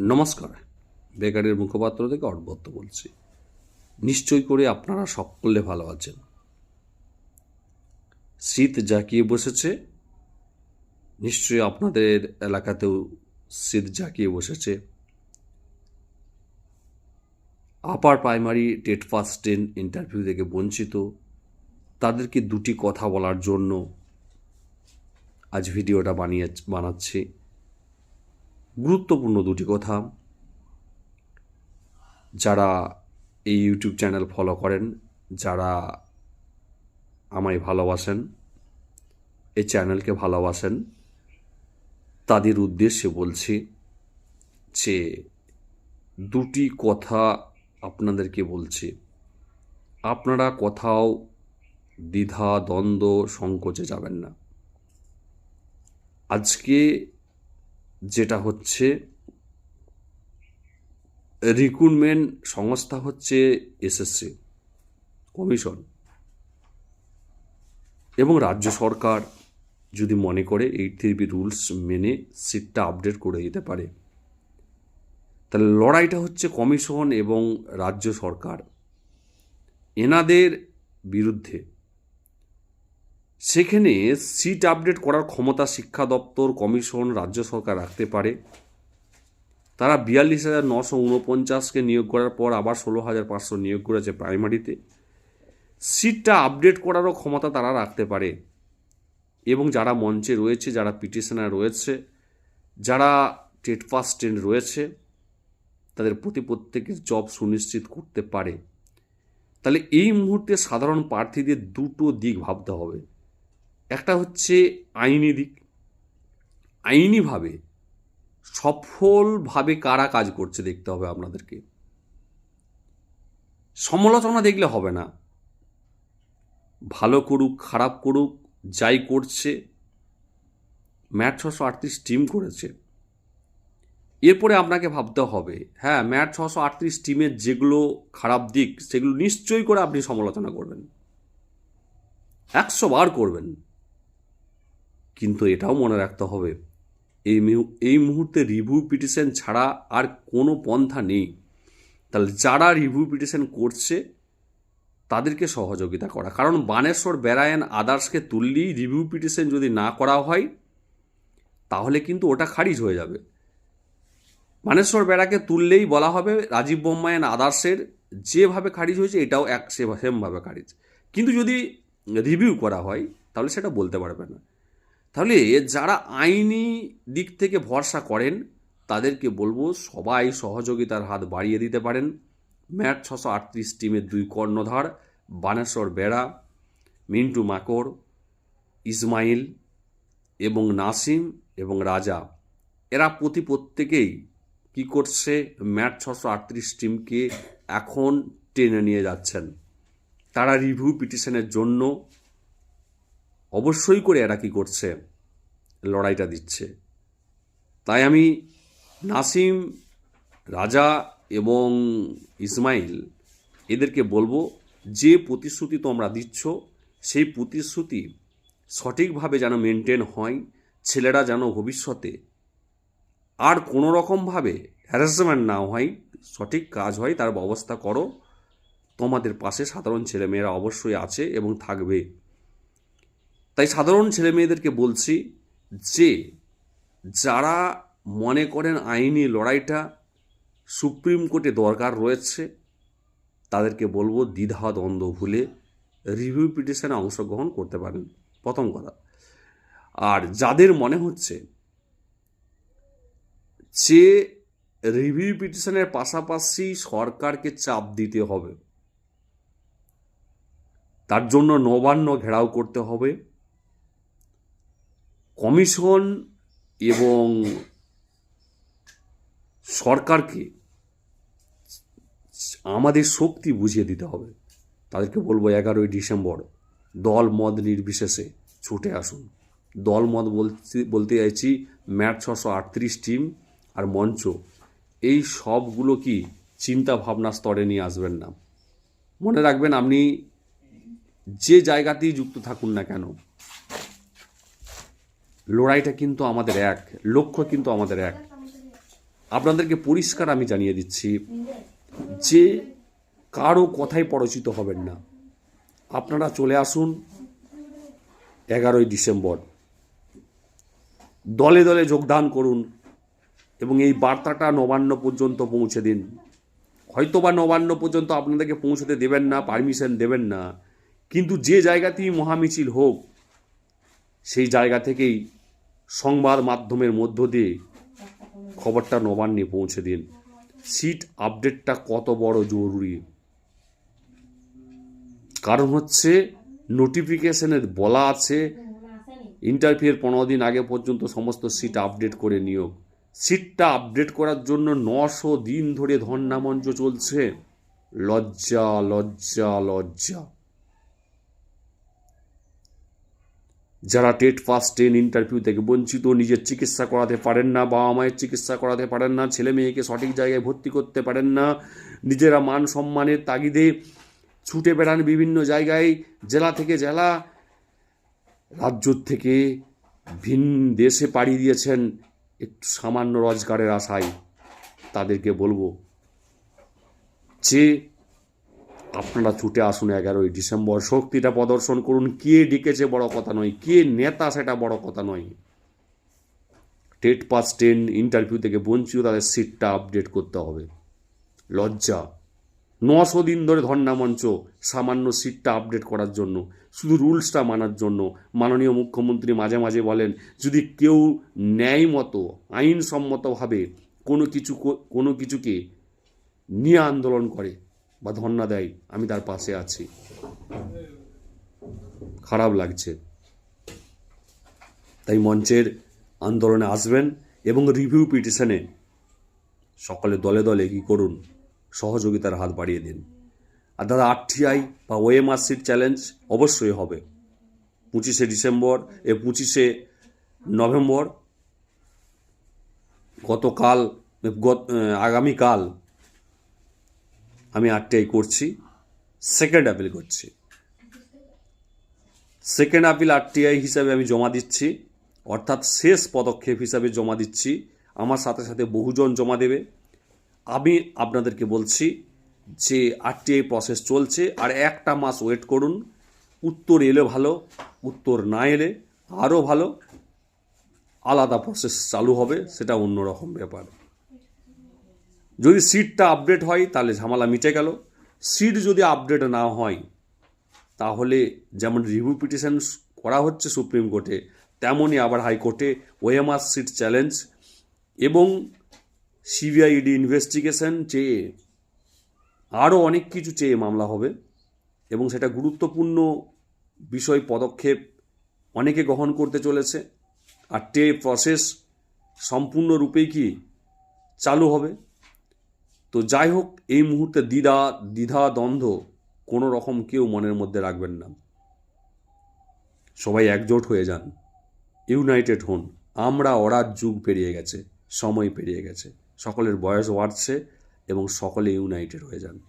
নমস্কার। বেকারের মুখপাত্র থেকে অর্বত্ত বলছি। নিশ্চয় করে আপনারা সকলে ভালো আছেন। শীত জাঁকিয়ে বসেছে। নিশ্চয়ই আপনাদের এলাকাতেও শীত জাঁকিয়ে বসেছে। Upper primary TET first ten interview থেকে বঞ্চিত। তাদেরকে দুটি কথা বলার জন্য আজ ভিডিওটা বানিয়ে বানাচ্ছি। গুরুত্বপূর্ণ দুটি কথা যারা এই ইউটিউব চ্যানেল ফলো করেন, যারা আমায় ভালোবাসেন, এই চ্যানেলকে ভালোবাসেন, তাদের উদ্দেশ্যে বলছি যে দুটি কথা আপনাদেরকে বলছি। আপনারা কোথাও দ্বিধা, দ্বন্দ্ব, সংকোচে যাবেন না। আজকে যেটা হচ্ছে রিক্রুটমেন্ট সংস্থা হচ্ছে এসএসসি কমিশন এবং রাজ্য সরকার যদি মনে করে এইট থ্রি রুলস মেনে সিটটা আপডেট করে দিতে পারে। তাহলে লড়াইটা হচ্ছে কমিশন এবং রাজ্য সরকার। এনাদের বিরুদ্ধে সেখানে সিট আপডেট করার ক্ষমতা শিক্ষা দপ্তর, কমিশন, রাজ্য সরকার রাখতে পারে। তারা বিয়াল্লিশ হাজার নশো উনপঞ্চাশকে নিয়োগ করার পর আবার ষোলো হাজার পাঁচশো নিয়োগ করেছে প্রাইমারিতে। সিটটা আপডেট করারও ক্ষমতা তারা রাখতে পারে। এবং যারা মঞ্চে রয়েছে, যারা পিটিশনার রয়েছে, যারা টেট পাস টেন রয়েছে, তাদের প্রতি প্রত্যেকের জব সুনিশ্চিত করতে পারে। তাহলে এই মুহূর্তে সাধারণ প্রার্থীদের দুটো দিক ভাবতে হবে। একটা হচ্ছে আইনি দিক। আইনিভাবে সফলভাবে কারা কাজ করছে দেখতে হবে আপনাদেরকে। সমালোচনা দেখলে হবে না। ভালো করুক, খারাপ করুক, যাই করছে, ম্যাট ছশো আটত্রিশ টিম করেছে। এরপরে আপনাকে ভাবতে হবে হ্যাঁ ম্যাট ছশো আটত্রিশ টিমের যেগুলো খারাপ দিক, সেগুলো নিশ্চয়ই করে আপনি সমালোচনা করবেন। একশো বার করবেন। কিন্তু এটাও মনে রাখতে হবে, এই এই মুহূর্তে রিভিউ পিটিশন ছাড়া আর কোনো পন্থা নেই। তাহলে যারা রিভিউ পিটিশন করছে, তাদেরকে সহযোগিতা করা। কারণ বানেশ্বর, বেরায়ন, আদার্সকে তুললেই রিভিউ পিটিশন যদি না করা হয়, তাহলে কিন্তু ওটা খারিজ হয়ে যাবে। মানেশ্বর বেড়াকে তুললেই বলা হবে রাজীব বোম্মায়ন, আদার্সের যেভাবে খারিজ হয়েছে, এটাও এক সেমভাবে খারিজ। কিন্তু যদি রিভিউ করা হয়, তাহলে সেটা বলতে পারবে না। তাহলে যারা আইনি দিক থেকে ভরসা করেন, তাদেরকে বলব সবাই সহযোগিতার হাত বাড়িয়ে দিতে পারেন। ম্যাট ছশো আটত্রিশ টিমের দুই কর্ণধার, বানেশ্বর বেড়া, মিন্টু মাকড়, ইসমাইল এবং নাসিম এবং রাজা। এরা প্রতি প্রত্যেকেই কি করছে? ম্যাট ছশো আটত্রিশ টিমকে এখন টেনে নিয়ে যাচ্ছেন। তারা রিভিউ পিটিশনের জন্য অবশ্যই করে এরা কি করছে? লড়াইটা দিচ্ছে। তাই আমি নাসিম, রাজা এবং ইসমাইল এদেরকে বলব, যে প্রতিশ্রুতি তোমরা দিচ্ছ, সেই প্রতিশ্রুতি সঠিকভাবে যেন মেনটেন হয়, ছেলেরা যেন ভবিষ্যতে আর কোনো রকমভাবে হ্যারাসমেন্ট না হয়, সঠিক কাজ হয়, তার ব্যবস্থা করো। তোমাদের পাশে সাধারণ ছেলেমেয়েরা অবশ্যই আছে এবং থাকবে। তাই সাধারণ ছেলে মেয়েদেরকে বলছি যে, যারা মনে করেন আইনি লড়াইটা সুপ্রিম কোর্টে দরকার রয়েছে, তাদেরকে বলব দ্বিধা দ্বন্দ্ব ভুলে রিভিউ পিটিশনে অংশগ্রহণ করতে পারেন। প্রথম কথা। আর যাদের মনে হচ্ছে যে রিভিউ পিটিশনের পাশাপাশি সরকারকে চাপ দিতে হবে, তার জন্য নবান্ন ঘেরাও করতে হবে। কমিশন এবং সরকারকে আমাদের শক্তি বুঝিয়ে দিতে হবে। তাদেরকে বলব এগারোই ডিসেম্বর দল মত নির্বিশেষে ছুটে আসুন। দল মত বলতে বলতে চাইছি ম্যাট ছশো আটত্রিশ টিম আর মঞ্চ। এই সবগুলো কি চিন্তা ভাবনা স্তরে নিয়ে আসবেন না। মনে রাখবেন, আপনি যে জায়গাতেই যুক্ত থাকুন না কেন লড়াইটা কিন্তু আমাদের এক, লক্ষ্য কিন্তু আমাদের এক। আপনাদেরকে পরিষ্কার আমি জানিয়ে দিচ্ছি, যে কারও কথায় পরিচিত হবেন না। আপনারা চলে আসুন এগারোই ডিসেম্বর। দলে দলে যোগদান করুন এবং এই বার্তাটা নবান্ন পর্যন্ত পৌঁছে দিন। হয়তো বা নবান্ন পর্যন্ত আপনাদেরকে পৌঁছতে দেবেন না, পারমিশন দেবেন না, কিন্তু যে জায়গাতেই মহামিছিল হোক, সেই জায়গা থেকেই সংবাদ মাধ্যমের মধ্য দিয়ে খবরটা নবান্নে পৌঁছে দিন। সিট আপডেটটা কত বড় জরুরি? কারণ হচ্ছে নোটিফিকেশনের বলা আছে ইন্টারভিউয়ের পনেরো দিন আগে পর্যন্ত সমস্ত সিট আপডেট করে নিয়োগ সিটটা আপডেট করার জন্য নশো দিন ধরে ধর্নামঞ্চ চলছে। লজ্জা লজ্জা লজ্জা। যারা টেট পাস, টেন ইন্টারভিউ থেকে বঞ্চিত, নিজের চিকিৎসা করাতে পারেন না, বাবা মায়ের চিকিৎসা করাতে পারেন না, ছেলে মেয়েকে সঠিক জায়গায় ভর্তি করতে পারেন না, নিজেরা মান সম্মানের তাগিদে ছুটে বেড়ান বিভিন্ন জায়গায়, জেলা থেকে জেলা, রাজ্য থেকে ভিন দেশে পাড়ি দিয়েছেন একটু সামান্য রোজগারের আশায় তাদেরকে বলব, যে আপনারা ছুটে আসুন এগারোই ডিসেম্বর। শক্তিটা প্রদর্শন করুন, কে ডেকেছে বড় কথা নয়, কে নেতা সেটা বড় কথা নয়। টেট পাস টেন ইন্টারভিউ থেকে বঞ্চিত তাদের সিটটা আপডেট করতে হবে। লজ্জা। নশো দিন ধরে ধর্ণা মঞ্চ, সামান্য সিটটা আপডেট করার জন্য, শুধু রুলসটা মানার জন্য। মাননীয় মুখ্যমন্ত্রী মাঝে মাঝে বলেন, যদি কেউ ন্যায় মতো আইনসম্মতভাবে কোনো কিছু কোনো কিছুকে নিয়ে আন্দোলন করে বা ধর্ণা দেয়, আমি তার পাশে আছি। খারাপ লাগছে। তাই মঞ্চের আন্দোলনে আসবেন এবং রিভিউ পিটিশনে সকলে দলে দলে কি করুন, সহযোগিতার হাত বাড়িয়ে দিন। আর দাদা, আরটিআই বা ওএমআর সিট চ্যালেঞ্জ অবশ্যই হবে। পঁচিশে ডিসেম্বর, এ পঁচিশে নভেম্বর, গতকাল, গত, আগামীকাল আমি আরটিআই করছি। সেকেন্ড অ্যাপিল করছি। সেকেন্ড আপিল আরটিআই হিসাবে আমি জমা দিচ্ছি। অর্থাৎ শেষ পদক্ষেপ হিসাবে জমা দিচ্ছি। আমার সাথে সাথে বহুজন জমা দেবে। আমি আপনাদেরকে বলছি যে আরটিআই প্রসেস চলছে। আর একটা মাস ওয়েট করুন। উত্তর এলে ভালো, উত্তর না এলে আরও ভালো। আলাদা প্রসেস চালু হবে। সেটা অন্যরকম ব্যাপার। যদি সিটটা আপডেট হয়, তাহলে ঝামেলা মিটে গেল। সিট যদি আপডেট না হয়, তাহলে যেমন রিভিউ পিটিশন করা হচ্ছে সুপ্রিম কোর্টে তেমনই আবার হাইকোর্টে ওএমআর সিট চ্যালেঞ্জ এবং সিবিআইডি ইনভেস্টিগেশন চেয়ে আরও অনেক কিছু চেয়ে মামলা হবে এবং সেটা গুরুত্বপূর্ণ বিষয় পদক্ষেপ অনেকে গ্রহণ করতে চলেছে। আর টে প্রসেস সম্পূর্ণরূপেই কি চালু হবে? তো যাই হোক, এই মুহূর্তে দ্বিধা দ্বিধা, দ্বন্দ্ব কোনো রকম কেউ মনের মধ্যে রাখবেন না। সবাই একজোট হয়ে যান। ইউনাইটেড হন। আমরা ওরার যুগ পেরিয়ে গেছে, সময় পেরিয়ে গেছে। সকলের বয়স বাড়ছে এবং সকলে ইউনাইটেড হয়ে যান।